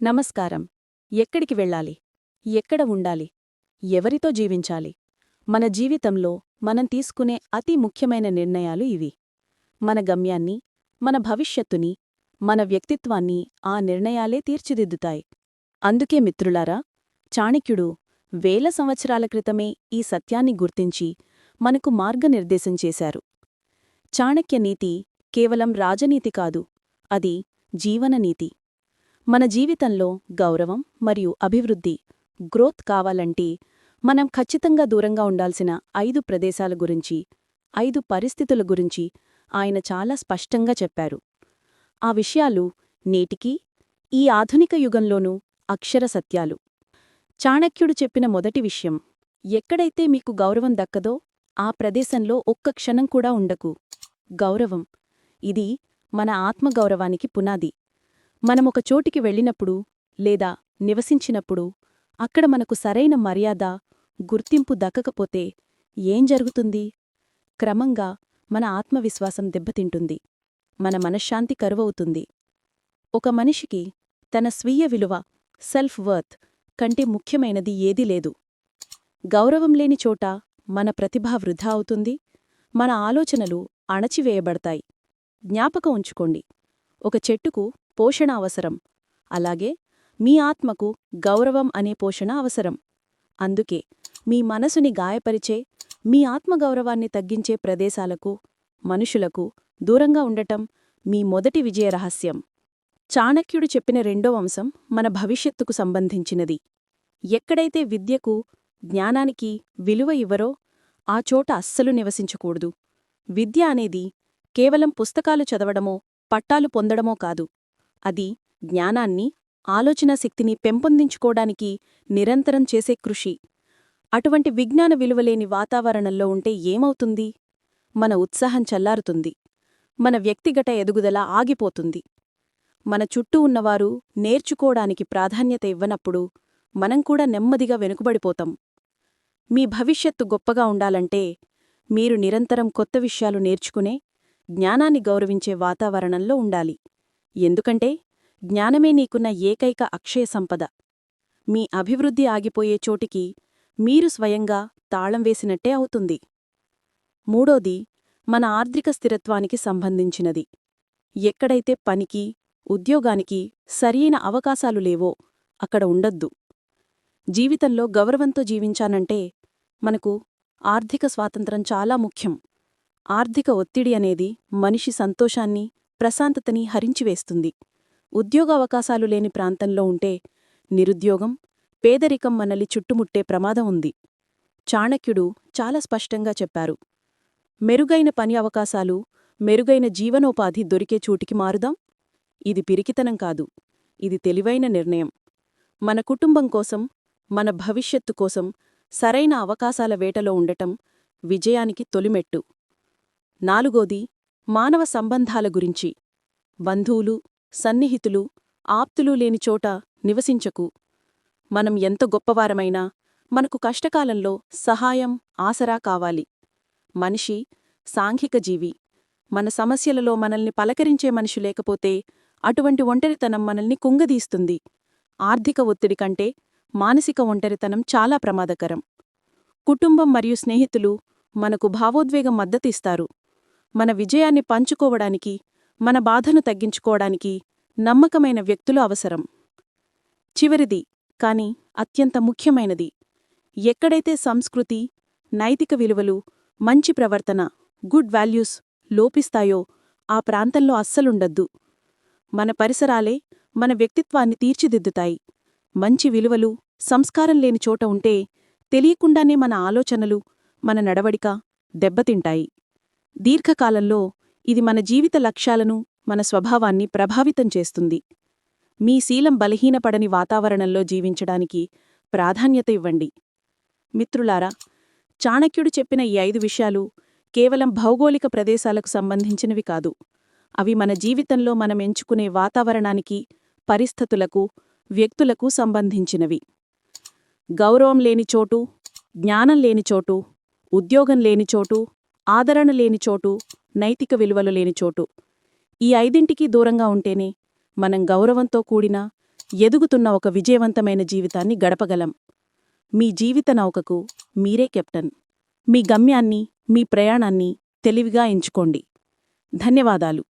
నమస్కారం. ఎక్కడికి వెళ్ళాలి? ఎక్కడ ఉండాలి? ఎవరితో జీవించాలి? మన జీవితంలో మనం తీసుకునే అతి ముఖ్యమైన నిర్ణయాలు ఇవి. మన గమ్యాన్ని మన భవిష్యత్తుని మన వ్యక్తిత్వాన్ని ఆ నిర్ణయాలే తీర్చిదిద్దుతాయి. అందుకే మిత్రులారా చాణక్యుడు వేల సంవత్సరాల క్రితమే ఈ సత్యాన్ని గుర్తించి మనకు మార్గనిర్దేశం చేశారు. చాణక్య నీతి కేవలం రాజనీతి కాదు అది జీవననీతి. మన జీవితంలో గౌరవం మరియు అభివృద్ధి గ్రోత్ కావాలంటే మనం ఖచ్చితంగా దూరంగా ఉండాల్సిన ఐదు ప్రదేశాల గురించి ఐదు పరిస్థితుల గురించి ఆయన చాలా స్పష్టంగా చెప్పారు. ఆ విషయాలు నేటికీ ఈ ఆధునిక యుగంలోనూ అక్షర సత్యాలు. చాణక్యుడు చెప్పిన మొదటి విషయం ఎక్కడైతే మీకు గౌరవం దక్కదో ఆ ప్రదేశంలో ఒక్క క్షణం కూడా ఉండకు. గౌరవం ఇది మన ఆత్మగౌరవానికి పునాది. మనమొక చోటికి వెళ్ళినప్పుడు లేదా నివసించినప్పుడు అక్కడ మనకు సరైన మర్యాద గుర్తింపు దక్కకపోతే ఏం జరుగుతుంది? క్రమంగా మన ఆత్మవిశ్వాసం దెబ్బతింటుంది. మన మనశ్శాంతి కరువవుతుంది. ఒక మనిషికి తన స్వీయ విలువ సెల్ఫ్ వర్త్ కంటే ముఖ్యమైనది ఏదీ లేదు. గౌరవం లేని చోట మన ప్రతిభ వృధా అవుతుంది. మన ఆలోచనలు అణచివేయబడతాయి. జ్ఞాపకం ఉంచుకోండి. ఒక చెట్టుకు పోషణ అవసరం. అలాగే మీ ఆత్మకు గౌరవం అనే పోషణ అవసరం. అందుకే మీ మనసుని గాయపరిచే మీ ఆత్మగౌరవాన్ని తగ్గించే ప్రదేశాలకు మనుషులకు దూరంగా ఉండటం మీ మొదటి విజయ రహస్యం. చాణక్యుడు చెప్పిన రెండో అంశం మన భవిష్యత్తుకు సంబంధించినది. ఎక్కడైతే విద్యకు జ్ఞానానికి విలువ ఇవ్వరో ఆ చోట అస్సలు నివసించకూడదు. విద్య అనేది కేవలం పుస్తకాలు చదవడమో పట్టాలు పొందడమో కాదు. అది జ్ఞానాన్ని ఆలోచనా శక్తిని పెంపొందించుకోడానికి నిరంతరం చేసే కృషి. అటువంటి విజ్ఞాన విలువలేని వాతావరణంలో ఉంటే ఏమవుతుంది? మన ఉత్సాహం చల్లారుతుంది. మన వ్యక్తిగత ఎదుగుదల ఆగిపోతుంది. మన చుట్టూ ఉన్నవారు నేర్చుకోడానికి ప్రాధాన్యత ఇవ్వనప్పుడు మనం కూడా నెమ్మదిగా వెనుకబడిపోతాం. మీ భవిష్యత్తు గొప్పగా ఉండాలంటే మీరు నిరంతరం కొత్త విషయాలు నేర్చుకునే జ్ఞానాన్ని గౌరవించే వాతావరణంలో ఉండాలి. ఎందుకంటే జ్ఞానమే నీకున్న ఏకైక అక్షయ సంపద. మీ అభివృద్ధి ఆగిపోయే చోటికి మీరు స్వయంగా తాళం వేసినట్టే అవుతుంది. మూడోది మన ఆర్థిక స్థిరత్వానికి సంబంధించినది. ఎక్కడైతే పనికి ఉద్యోగానికి సరియైన అవకాశాలు లేవో అక్కడ ఉండొద్దు. జీవితంలో గౌరవంతో జీవించానంటే మనకు ఆర్థిక స్వాతంత్రం చాలా ముఖ్యం. ఆర్థిక ఒత్తిడి అనేది మనిషి సంతోషాన్ని ప్రశాంతతని హరించివేస్తుంది ఉద్యోగ అవకాశాలు లేని ప్రాంతంలో ఉంటే నిరుద్యోగం పేదరికం మనల్ని చుట్టుముట్టే ప్రమాదం ఉంది. చాణక్యుడు చాలా స్పష్టంగా చెప్పారు. మెరుగైన పని అవకాశాలు మెరుగైన జీవనోపాధి దొరికే చోటికి మారుదాం? ఇది పిరికితనం కాదు. ఇది తెలివైన నిర్ణయం. మన కుటుంబం కోసం మన భవిష్యత్తు కోసం సరైన అవకాశాల వేటలో ఉండటం విజయానికి తొలిమెట్టు. నాలుగోది మానవ సంబంధాల గురించి. బంధువులు సన్నిహితులు ఆప్తులు లేని చోట నివసించకు. మనం ఎంత గొప్పవారమైనా మనకు కష్టకాలంలో సహాయం ఆసరా కావాలి. మనిషి సాంఘిక జీవి. మన సమస్యలలో మనల్ని పలకరించే మనిషి లేకపోతే అటువంటి ఒంటరితనం మనల్ని కుంగదీస్తుంది. ఆర్థిక ఒత్తిడి కంటే మానసిక ఒంటరితనం చాలా ప్రమాదకరం. కుటుంబం మరియు స్నేహితులు మనకు భావోద్వేగం మద్దతిస్తారు. మన విజయాన్ని పంచుకోవడానికి మన బాధను తగ్గించుకోవడానికి నమ్మకమైన వ్యక్తులు అవసరం. చివరిది కాని అత్యంత ముఖ్యమైనది ఎక్కడైతే సంస్కృతి నైతిక విలువలు మంచి ప్రవర్తన గుడ్ వాల్యూస్ లోపిస్తాయో ఆ ప్రాంతంలో అస్సలుండద్దు. మన పరిసరాలే మన వ్యక్తిత్వాన్ని తీర్చిదిద్దుతాయి. మంచి విలువలు సంస్కారం లేని చోట ఉంటే తెలియకుండానే మన ఆలోచనలు మన నడవడిక దెబ్బతింటాయి. దీర్ఘకాలంలో ఇది మన జీవిత లక్ష్యాలను మన స్వభావాన్ని ప్రభావితం చేస్తుంది. మీ శీలం బలహీనపడని వాతావరణంలో జీవించడానికి ప్రాధాన్యత ఇవ్వండి. మిత్రులారా చాణక్యుడు చెప్పిన ఈ ఐదు విషయాలు కేవలం భౌగోళిక ప్రదేశాలకు సంబంధించినవి కాదు. అవి మన జీవితంలో మనం ఎంచుకునే వాతావరణానికి పరిస్థితులకు వ్యక్తులకు సంబంధించినవి. గౌరవం లేని చోటు జ్ఞానం లేని చోటు ఉద్యోగం లేని చోటు ఆదరణ లేని చోటు నైతిక విలువలు లేని చోటు. ఈ ఐదింటికి దూరంగా ఉంటేనే మనం గౌరవంతో కూడిన ఎదుగుతున్న ఒక విజయవంతమైన జీవితాన్ని గడపగలం. మీ జీవిత నౌకకు మీరే కెప్టెన్. మీ గమ్యాన్ని మీ ప్రయాణాన్ని తెలివిగా ఎంచుకోండి. ధన్యవాదాలు.